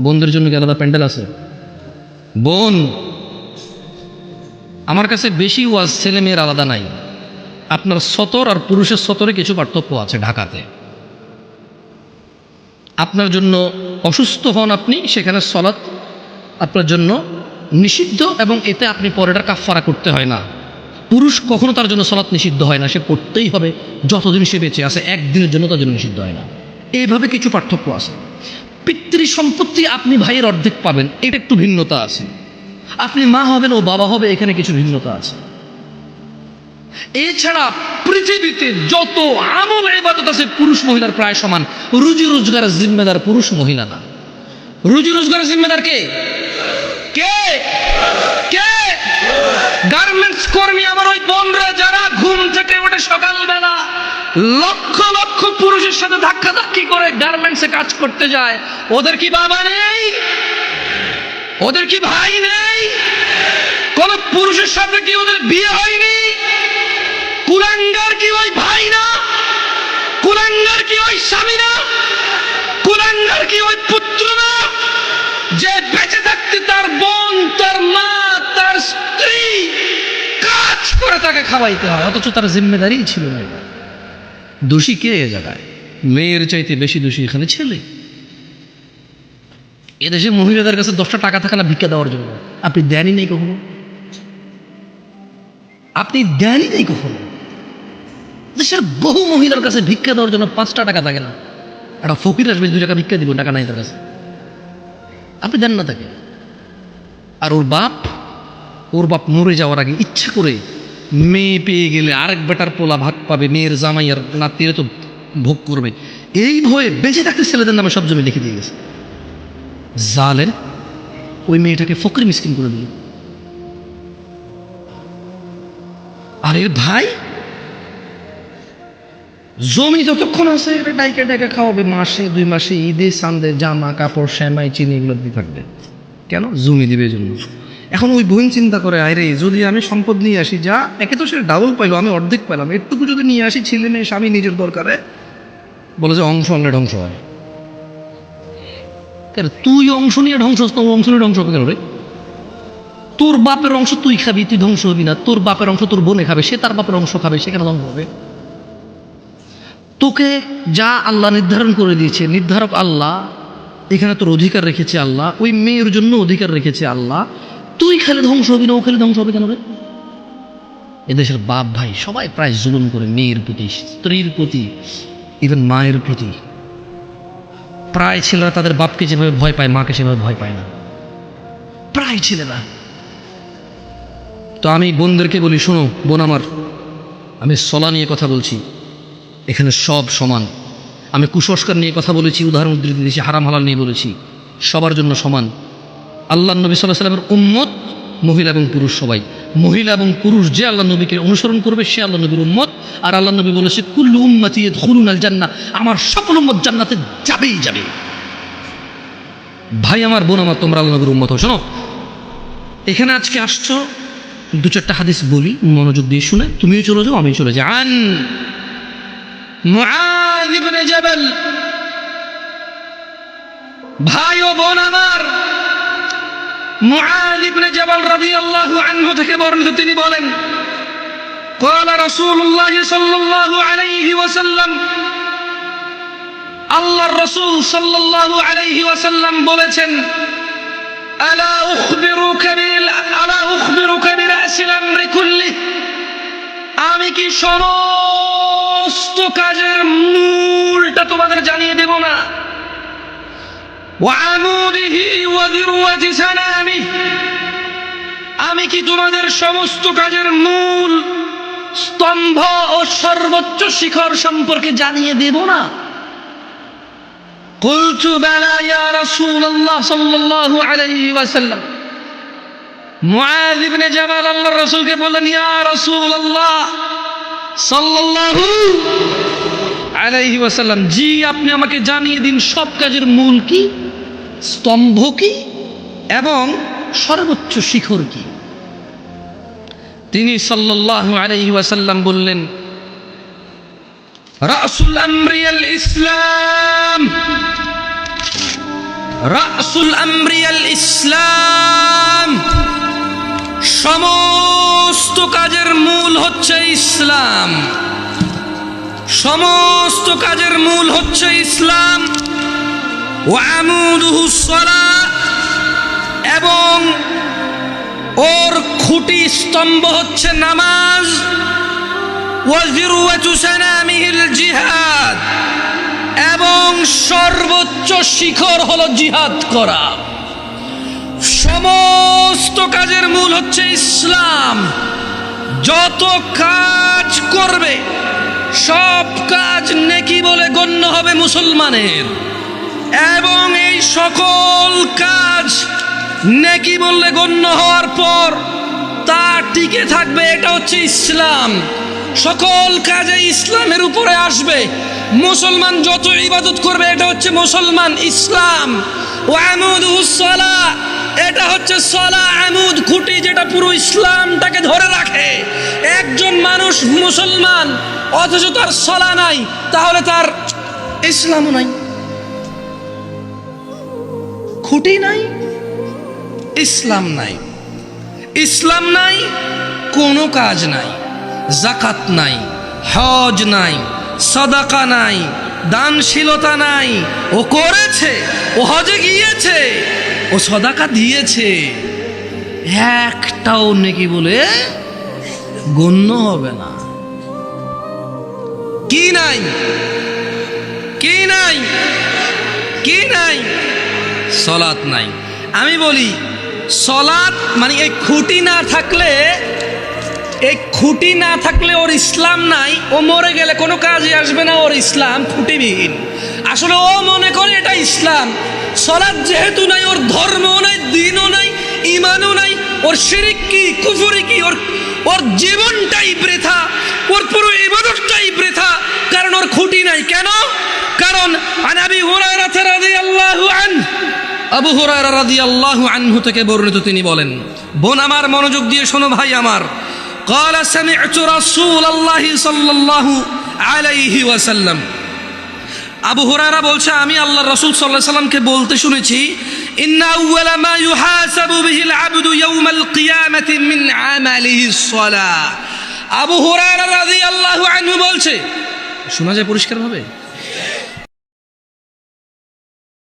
বোনদের জন্য কি আলাদা প্যান্ডেল আছে? বোন, আমার কাছে বেশি ওয়াজ ছেলে মেয়ের আলাদা নাই। আপনার সতর আর পুরুষের সতরে কিছু পার্থক্য আছে ঢাকাতে। আপনার জন্য অসুস্থ হন আপনি, সেখানে সলাৎ আপনার জন্য নিষিদ্ধ এবং এতে আপনি পরেটা কাফারা করতে হয় না। পুরুষ কখনো তার জন্য সলাৎ নিষিদ্ধ হয় না, সে পড়তেই হবে যতদিন সে বেঁচে আছে, একদিনের জন্য তার জন্য নিষিদ্ধ হয় না। এইভাবে কিছু পার্থক্য আছে। পিতৃ সম্পত্তি আপনি ভাইয়ের অর্ধেক পাবেন, এটা একটু ভিন্নতা আছে। আপনি মা হবেন ও বাবা হবে, এখানে কিছু ভিন্নতা আছে। এছাড়া পৃথিবীতে যত আমল ইবাদত আছে, পুরুষ মহিলার প্রায় সমান। রুজি রোজগারের জিম্মেদার পুরুষ মহিলা না। রুজি রোজগারের জিম্মেদার কে? কে? কে? গার্মেন্টস কর্মী আমার ওই বোনরা যারা ঘুম থেকে ওঠে সকালবেলা, লক্ষ লক্ষ পুরুষের সাথে ধাক্কা ধাক্কি করে গার্মেন্টসে কাজ করতে যায়। ওদের কি বাবা নেই? ওদের কি ভাই নেই? কোন পুরুষের সাথে কি ওদের বিয়ে হয়নি? কুলাঙ্গার কি ওই ভাই না? কুলাঙ্গার কি ওই স্বামী না? তাকে খাওয়াইতে হয়, অথচ তার জিম্মেদারি ছিল না। দোষী কে এ জায়গায়? মেয়ের চাইতে বেশি দোষী এখানে ছেলে। এদেশে মহিলাদের কাছে দশটা টাকা থাকে না ভিক্ষা দেওয়ার জন্য। আপনি দেনই নেই কখনো? আপনি দেনই নেই কখনো? দেশের বহু মহিলার কাছে ভিক্ষা দেওয়ার জন্য পাঁচটা টাকা থাকে না। একটা ফকির আসবে, দুই টাকা ভিক্ষা দিব, টাকা নাই তার কাছে। আপনি দেন না তাকে। আর ওর বাপ ওর বাপ মরে যাওয়ার আগে ইচ্ছা করে মেয়ে পেয়ে গেলে আরেক বেটার পোলা ভাগ পাবে, মেয়ের জামাই আর নাতিরে তো ভোগ করবে। এই ভয়ে বেঁচে থাকতে ছেলেদের নামে সব জমি লিখে দিয়ে গেছে। জালের ওই মেয়েটাকে ফকরি মিসকিন করে দিল। আর ভাই, জমি যতক্ষণ আছে ডাইকে ডাইকে খাওয়াবে, মাসে, দুই মাসে ঈদে সান্দে জামা, কাপড়, শ্যামাই, চিনি এগুলো দিয়ে থাকবে। কেন? জমি দিবে জন্য। এখন ওই বোন চিন্তা করে আরে যদি আমি সম্পদ নিয়ে আসি, যা, একে তো সে ডাবল পাইলো, আমি অর্ধেক পেলাম এটুকু যদি নিয়ে আসি, ছেলে মেয়ে, স্বামী নিজের দরকারে। বলে যে, অংশ আনলে ধ্বংস হয়। তুই অংশ নিয়ে ধ্বংস ও অংশ নিয়ে ধ্বংস কেন রে? তোর বাপের অংশ তুই খাবি, তুই ধ্বংস হবি না। তোর বাপের অংশ তোর বোনে খাবে, সে তার বাপের অংশ খাবে সেখানে ধ্বংস হবে? তোকে যা আল্লাহ নির্ধারণ করে দিয়েছে, নির্ধারক আল্লাহ, এখানে তোর অধিকার রেখেছে আল্লাহ, ওই মেয়ের জন্য অধিকার রেখেছে আল্লাহ তুই খেলে ধ্বংস হবি না ও খেলে ধ্বংস হবে কেন রে? এদেশের বাপ ভাই সবাই প্রায় জুলুম করে মেয়ের প্রতি, স্ত্রীর প্রতি ইভেন মায়ের প্রতি। প্রায় ছেলেরা তাদের বাপকে যেভাবে ভয় পায়, মাকে সেভাবে ভয় পায় না। প্রায় ছেলেরা। তো আমি বোনদেরকে বলি, শোনো, বোন আমার, আমি সলা নিয়ে কথা বলছি। এখানে সব সমান। আমি কুসংস্কার নিয়ে কথা বলেছি, উদাহরণ দিয়েছি, হারাম হালাল নিয়ে বলেছি। সবার জন্য সমান। আল্লাহ নবী সাল্লাহ সাল্লামের উম্মত মহিলা এবং পুরুষ সবাই। মহিলা এবং পুরুষ যে আল্লাহ নবীকে অনুসরণ করবে, সে আল্লাহ নবীর উম্মত। আর আল্লাহ নবী বলেছে, কুল্লু উম্মতি খুলুন আল জান্না আমার সকল উম্মত জান্নাতে যাবেই যাবে। ভাই, আমার বোন, আমার, তোমরা আল্লাহ নবীর উম্মত শোনো, এখানে আজকে আসছো, দু চারটা হাদিস বলি, মনোযোগ দিয়ে শুনে, তুমিও চলে যাও, আমিও চলে যাই। ভাই ও বোন আমার মুআয ইবনে জাবাল রাদিয়াল্লাহু আনহু থেকে বর্ণিত তিনি বলেন قال رسول الله صلى الله عليه وسلم আল্লাহর রাসূল সাল্লাল্লাহু আলাইহি ওয়াসাল্লাম বলেছেন আলা উখবিরুকা বিল আলা উখবিরুকা বিরাসিল আমরি কুল্লি আমি কি সমস্ত কাজের মূলটা তোমাদের জানিয়ে দেব না আমি কি তোমাদের সমস্ত কাজের মূল স্তম্ভ ও সর্বোচ্চ শিখর সম্পর্কে জানিয়ে দেব না قلت بلى يا رسول الله صلى الله عليه وسلم মুআয ইবনে জাবাল আল্লাহর রাসূলকে বললেন ইয়া রাসূলুল্লাহ সাল্লাল্লাহু আলাইহি ওয়াসাল্লাম, জি, আপনি আমাকে জানিয়ে দিন, সব কাজের মূল কি? স্তম্ভ কি? এবং সর্বোচ্চ শিখর কি? তিনি সাল্লাল্লাহু আলাইহি ওয়াসাল্লাম বললেন, রাসুল আমরিয়াল ইসলাম, রাসুল আমরিয়াল ইসলাম, সমস্ত কাজের মূল হচ্ছে ইসলাম। সমস্ত কাজের মূল হচ্ছে ইসলাম। এবং ওর খুঁটি স্তম্ভ হচ্ছে নামাজ। জিহাদ, এবং সর্বোচ্চ শিখর হলো জিহাদ করা। সমস্ত কাজের মূল হচ্ছে ইসলাম। যত কাজ করবে সব কাজ নেকি বলে গণ্য হবে মুসলমানের। এবং এই সকল কাজ নেকি বললে গণ্য হওয়ার পর তা টিকে থাকবে, এটা হচ্ছে ইসলাম। সকল কাজে ইসলামের উপরে আসবে। মুসলমান যত ইবাদত করবে, এটা হচ্ছে মুসলমান ইসলাম। ও আমুদুসলা এটা হচ্ছে সলা আমুদ, খুঁটি যেটা পুরো ইসলামটাকে ধরে রাখে। মানুষ মুসলমান, অথচ তার সলা নাই, তাহলে তার ইসলামও নাই। খুঁটি নাই, ইসলাম নাই। ইসলাম নাই, কোনো কাজ নাই জাকাত নাই, হজ নাই, সদাকা নাই, দানশীলতা নাই, ও করেছে, ও হজে গিয়েছে, ও সদাকা দিয়েছে। একটাও নেকি বলে গণ্য হবে না। কি নাই? কি নাই? কি নাই? সলাৎ নাই। আমি বলি, সলাৎ মানে এই খুঁটি না থাকলে, এই খুঁটি না থাকলে ওর ইসলাম নাই, ও মরে গেলে কোনো কাজে আসবে না ওর ইসলাম, খুঁটিবিহীন। আসলে ও মনে করে এটা ইসলাম। সলাৎ যেহেতু নাই, ওর ধর্মও নাই, দিনও নাই ইমানও নাই, ওর শিরিক কি, কুফুরি কি, ওর ওর জীবনটাই বৃথা ওর পুরো ইবাদতটাই বৃথা কারণ ওর খুঁটি নাই কেন কারণ আনাবি হুরায়রা রাদিয়াল্লাহু আনহু আবু হুরায়রা রাদিয়াল্লাহু আনহু থেকে বর্ণিত তিনি বলেন বোন আমার মনোযোগ দিয়ে শোনো ভাই আমার قال سمعت رسول الله صلى الله عليه وسلم আবু হুরায়রা বলছে আমি আল্লাহ রাসূল সাল্লাল্লাহু আলাইহি সাল্লামকে বলতে শুনেছি ইন্না আউওয়ালা মা ইউহাসাবু বিহিল আবদু ইয়াউমাল কিয়ামাতি মিন আমালিহি সালাহ আবু হুরায়রা রাদিয়াল্লাহু আনহু বলছে শোনা যায় পরিষ্কারভাবে؟